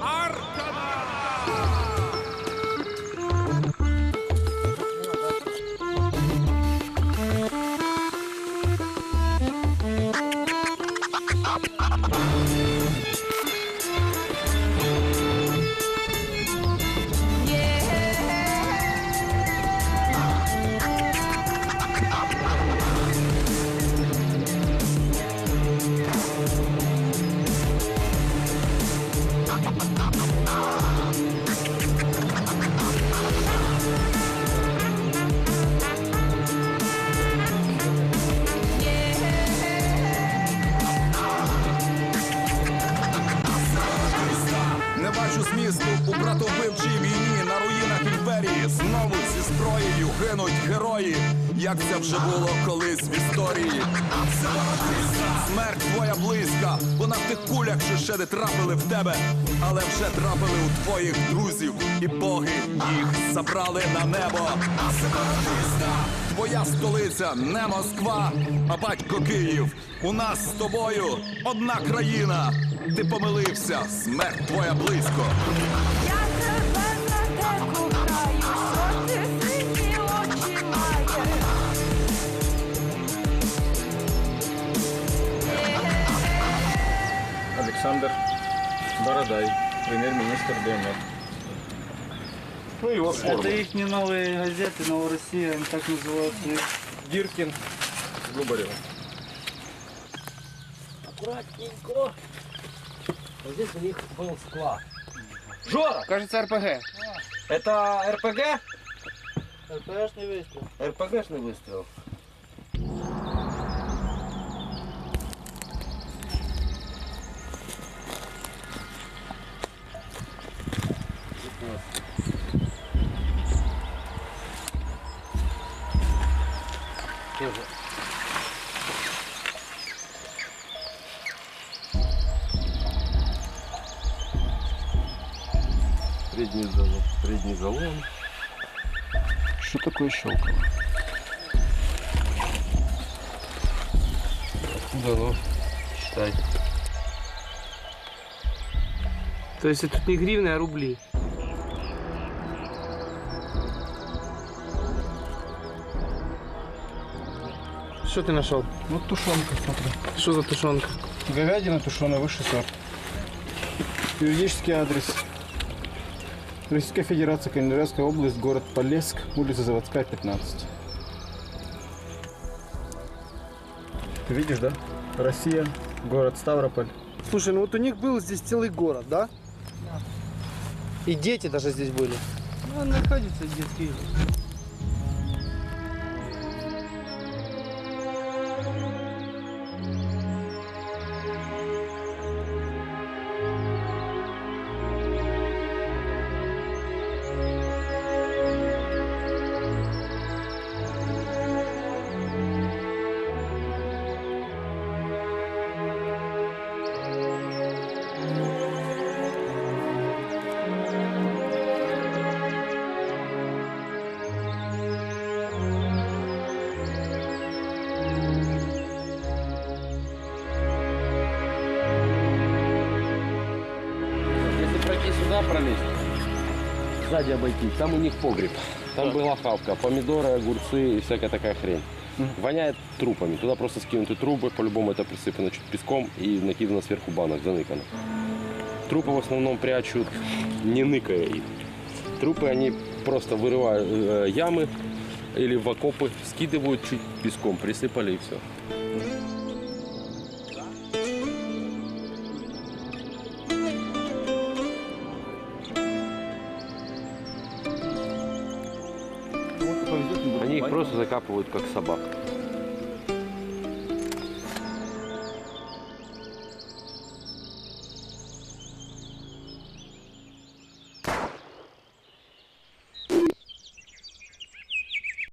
Arca місту у братовбивчій війні на руїнах імперії знову зі зброєю гинуть герої, як це вже було колись в історії. Смерть твоя близька, вона в тих кулях, що ще не трапили в тебе, але вже трапили у твоїх друзів, і боги їх забрали на небо. Твоя столиця не Москва, а батько Київ. У нас з тобою одна країна. Ти помилився, смерть твоя близько. Я тебе не те кохаю, Александр Бородай, премьер-министр ДНР. Ну, его форма. Это их не новые газеты, Новороссия, они так называются. Гиркин с Губаревым. аккуратненько. Вот здесь у них был склад. Жора, Кажется, РПГ. это РПГ? РПГшный выстрел. РПГшный выстрел. Средний залом. Средний залом. Что такое щелкало? Да ну, считай. То есть это тут не гривны, а рубли. Что ты нашел? Вот тушенка, смотри. Что за тушенка? Говядина тушеная, высший сорт. Юридический адрес. Российская Федерация, Калининградская область, город Полеск, улица Заводская, 15. Ты видишь, да? Россия, город Ставрополь. Слушай, ну вот у них был здесь целый город, да? И дети даже здесь были. Ну, находится детский. Сюда, пролезть, сзади обойти, там у них погреб. Там была хавка, помидоры, огурцы и всякая такая хрень. Воняет трупами. Туда просто скинуты трубы, по-любому это присыпано чуть песком и накидано сверху банок, заныкано. Трупы в основном прячут, не ныкая их. Трупы они просто вырывают э, ямы или в окопы, скидывают чуть песком, присыпали и все. Они их просто закапывают как собак.